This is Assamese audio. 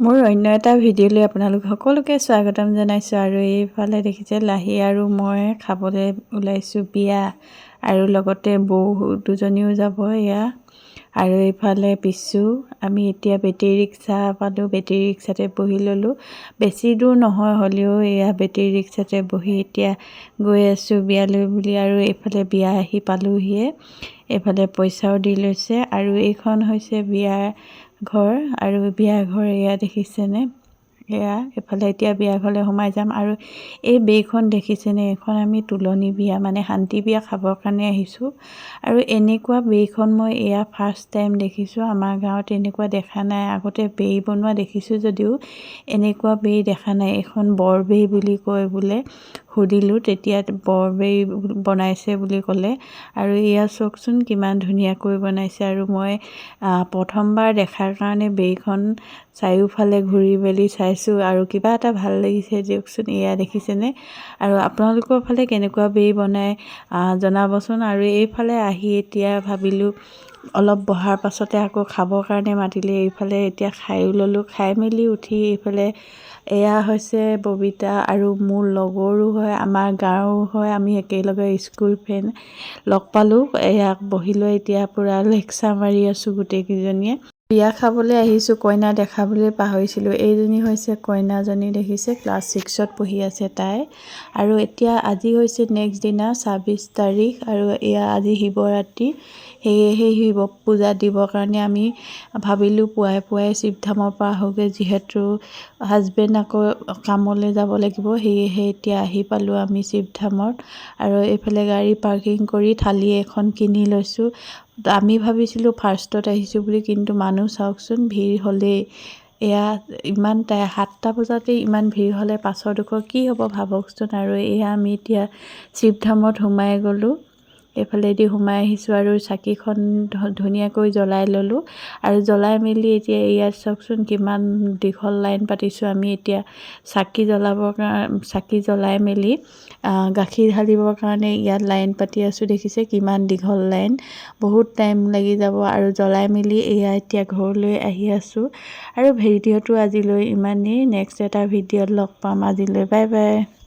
মোৰ অন্য এটা ভিডিঅ'লৈ আপোনালোক সকলোকে স্বাগতম জনাইছোঁ আৰু এইফালে দেখিছে লাহী আৰু মই খাবলৈ ওলাইছোঁ বিয়া আৰু লগতে বৌ দুজনীও যাব এয়া। আৰু এইফালে পিছু আমি এতিয়া বেটেৰী ৰিক্সা পালোঁ বেটেৰী ৰিক্সাতে বহি ল'লোঁ। বেছি দূৰ নহয় হ'লেও এয়া বেটেৰী ৰিক্সাতে বহি এতিয়া গৈ আছোঁ বিয়ালৈ বুলি আৰু এইফালে বিয়া আহি পালোঁহিয়ে। এইফালে পইচাও দি লৈছে আৰু এইখন হৈছে বিয়াৰ ঘৰ আৰু বিয়া ঘৰ এয়া দেখিছেনে? এয়া এফালে এতিয়া বিয়া ঘৰলৈ সোমাই যাম আৰু এই বেইখন দেখিছেনে? এইখন আমি তোলনি বিয়া মানে শান্তি বিয়া খাবৰ কাৰণে আহিছোঁ। আৰু এনেকুৱা বেইখন মই এয়া ফাৰ্ষ্ট টাইম দেখিছোঁ। আমাৰ গাঁৱত এনেকুৱা দেখা নাই। আগতে বেই বনোৱা দেখিছোঁ যদিও এনেকুৱা বেই দেখা নাই। এইখন বৰবেই বুলি কয় বোলে। সুধিলোঁ তেতিয়া বৰবেই বনাইছে বুলি ক'লে আৰু এয়া চাওকচোন কিমান ধুনীয়াকৈ বনাইছে আৰু মই প্ৰথমবাৰ দেখাৰ কাৰণে বেইখন চাৰিওফালে ঘূৰি মেলি চাইছোঁ আৰু কিবা এটা ভাল লাগিছে দিয়কচোন এয়া দেখিছেনে? আৰু আপোনালোকৰ ফালে কেনেকুৱা বেই বনায় জনাবচোন? আৰু এইফালে আহি এতিয়া ভাবিলোঁ অলপ বহাৰ পাছতে আকৌ খাবৰ কাৰণে মাতিলে এইফালে এতিয়া খায়ো ল'লোঁ খাই মেলি উঠি এইফালে এয়া হৈছে ববিতা আৰু মোৰ লগৰো হয় আমাৰ গাঁৱৰো হয় আমি একেলগে স্কুল ফ্ৰেণ্ড লগ পালোঁ। এয়া বহি লৈ এতিয়া পূৰা লেকচাৰ মাৰি আছোঁ গোটেইকেইজনীয়ে। বিয়া খাবলৈ আহিছোঁ কইনা দেখাবলৈ পাহৰিছিলোঁ। এইজনী হৈছে কইনাজনী দেখিছে? ক্লাছ ছিক্সত পঢ়ি আছে তাই। আৰু এতিয়া আজি হৈছে নেক্সট দিনা ছাব্বিছ তাৰিখ। আৰু এয়া আজি শিৱৰাত্ৰি। সেয়েহে শিৱ পূজা দিবৰ কাৰণে আমি ভাবিলোঁ পুৱাই পুৱাই শিৱধামৰ পৰা আহোঁগৈ। যিহেতু হাজবেণ্ড আকৌ কামলৈ যাব লাগিব সেয়েহে এতিয়া আহি পালোঁ আমি শিৱধামত। আৰু এইফালে গাড়ী পাৰ্কিং কৰি থালি এখন কিনি লৈছোঁ। আমি ভাবিছিলোঁ ফাৰ্ষ্টত আহিছোঁ বুলি কিন্তু মানুহ চাওকচোন ভিৰ হ'লেই এয়া ইমান তাই সাতটা বজাতেই ইমান ভিৰ হ'লে পাছৰডোখৰ কি হ'ব ভাবকচোন আৰু এয়া আমি এতিয়া শিৱধামত সোমাই গ'লোঁ। এইফালেদি সোমাই আহিছোঁ আৰু চাকিখন ধুনীয়াকৈ জ্বলাই ল'লোঁ। আৰু জ্বলাই মেলি এতিয়া ইয়াত চাওকচোন কিমান দীঘল লাইন পাতিছোঁ আমি এতিয়া। চাকি জ্বলাবৰ কাৰণে চাকি জ্বলাই মেলি গাখীৰ ঢালিবৰ কাৰণে ইয়াত লাইন পাতি আছোঁ। দেখিছে কিমান দীঘল লাইন। বহুত টাইম লাগি যাব আৰু জ্বলাই মেলি এয়া এতিয়া ঘৰলৈ আহি আছোঁ। আৰু ভিডিঅ'টো আজিলৈ ইমানেই। নেক্সট এটা ভিডিঅ'ত লগ পাম। আজিলৈ বাই বাই।